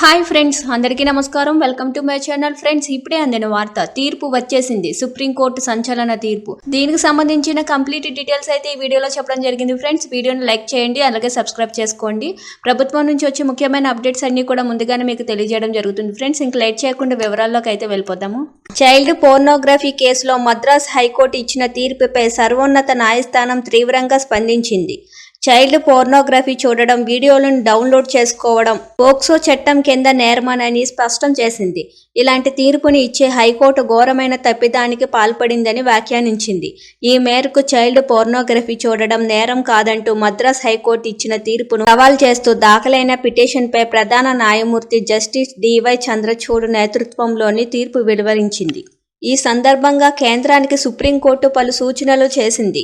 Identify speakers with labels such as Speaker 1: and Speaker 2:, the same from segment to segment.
Speaker 1: Hi friends అందరికీ నమస్కారం. Welcome to my channel friends ఇప్పుడే అందిన వార్త తీర్పు వచ్చేసింది. సుప్రీంకోర్టు సంచలన తీర్పు. దీనికి సంబంధించిన కంప్లీట్ డీటెయిల్స్ అయితే ఈ వీడియోలో చెప్పడం జరిగింది ఫ్రెండ్స్ వీడియోని లైక్ చేయండి అలాగే సబ్స్క్రైబ్ చేసుకోండి. ప్రభుత్వం నుంచి వచ్చే ముఖ్యమైన అప్డేట్స్ అన్ని కూడా ముందుగానే మీకు తెలియజేయడం జరుగుతుంది ఫ్రెండ్స్ ఇంక లేట్ చేయకుండా వివరాల్లోకి అయితే వెళ్ళిపోతాము చైల్డ్ పోర్నోగ్రఫీ కేసులో మద్రాస్ హైకోర్టు ఇచ్చిన తీర్పుపై సర్వోన్నత న్యాయస్థానం తీవ్రంగా స్పందించింది. చైల్డ్ పోర్నోగ్రఫీ చూడడం వీడియోలను డౌన్లోడ్ చేసుకోవడం పోక్సో చట్టం కింద నేరమనని స్పష్టం చేసింది. ఇలాంటి తీర్పుని ఇచ్చే హైకోర్టు ఘోరమైన తప్పిదానికి పాల్పడిందని వ్యాఖ్యానించింది. ఈ మేరకు చైల్డ్ పోర్నోగ్రఫీ చూడడం నేరం కాదంటూ మద్రాస్ హైకోర్టు ఇచ్చిన తీర్పును సవాల్ చేస్తూ దాఖలైన పిటిషన్పై ప్రధాన న్యాయమూర్తి జస్టిస్ డివై చంద్రచూడ్ నేతృత్వంలోని తీర్పు వెలువరించింది. ఈ సందర్భంగా కేంద్రానికి సుప్రీంకోర్టు పలు సూచనలు చేసింది.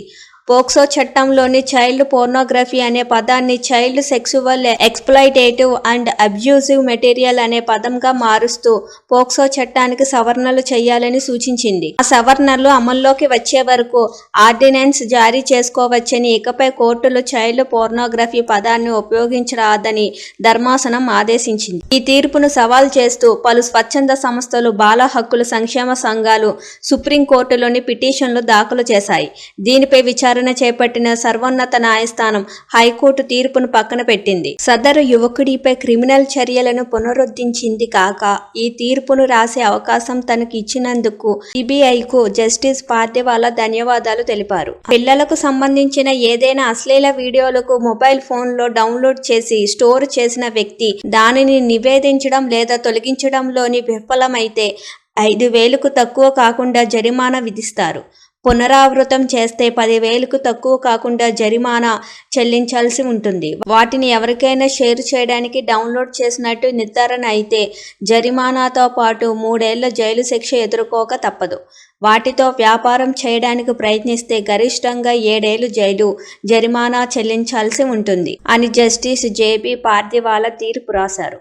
Speaker 1: పోక్సో చట్టంలోని చైల్డ్ పోర్నోగ్రఫీ అనే పదాన్ని child sexual exploitative and abusive material అనే పదంగా మారుస్తూ పోక్సో చట్టానికి సవరణలు చేయాలని సూచించింది. ఆ సవరణలు అమల్లోకి వచ్చే వరకు ఆర్డినెన్స్ జారీ చేసుకోవచ్చని ఇకపై కోర్టులు చైల్డ్ పోర్నోగ్రఫీ పదాన్ని ఉపయోగించరాదని ధర్మాసనం ఆదేశించింది. ఈ తీర్పును సవాల్ చేస్తూ పలు స్వచ్ఛంద సంస్థలు బాల హక్కుల సంక్షేమ సంఘాలు సుప్రీంకోర్టులోని పిటిషన్లు దాఖలు చేశాయి. దీనిపై విచారణ చేపట్టిన సర్వోన్నత న్యాయస్థానం హైకోర్టు తీర్పును పక్కన పెట్టింది. సదరు యువకుడిపై క్రిమినల్ చర్యలను పునరుద్ధరించింది కాక ఈ తీర్పును రాసే అవకాశం తనకు ఇచ్చినందుకు సిబిఐకు జస్టిస్ పార్దేవాలా ధన్యవాదాలు తెలిపారు. పిల్లలకు సంబంధించిన ఏదైనా అశ్లీల వీడియోలకు మొబైల్ ఫోన్లో డౌన్లోడ్ చేసి స్టోర్ చేసిన వ్యక్తి దానిని నివేదించడం లేదా తొలగించడంలోని విఫలమైతే ఐదు వేలకు తక్కువ కాకుండా జరిమానా విధిస్తారు. పునరావృతం చేస్తే పదివేలకు తక్కువ కాకుండా జరిమానా చెల్లించాల్సి ఉంటుంది. వాటిని ఎవరికైనా షేర్ చేయడానికి డౌన్లోడ్ చేసినట్టు నిర్ధారణ అయితే జరిమానాతో పాటు మూడేళ్ళ జైలు శిక్ష ఎదుర్కోక తప్పదు. వాటితో వ్యాపారం చేయడానికి ప్రయత్నిస్తే గరిష్టంగా ఏడేళ్ళు జైలు జరిమానా చెల్లించాల్సి ఉంటుంది అని జస్టిస్ జేబీ పార్దివాల తీర్పు రాశారు.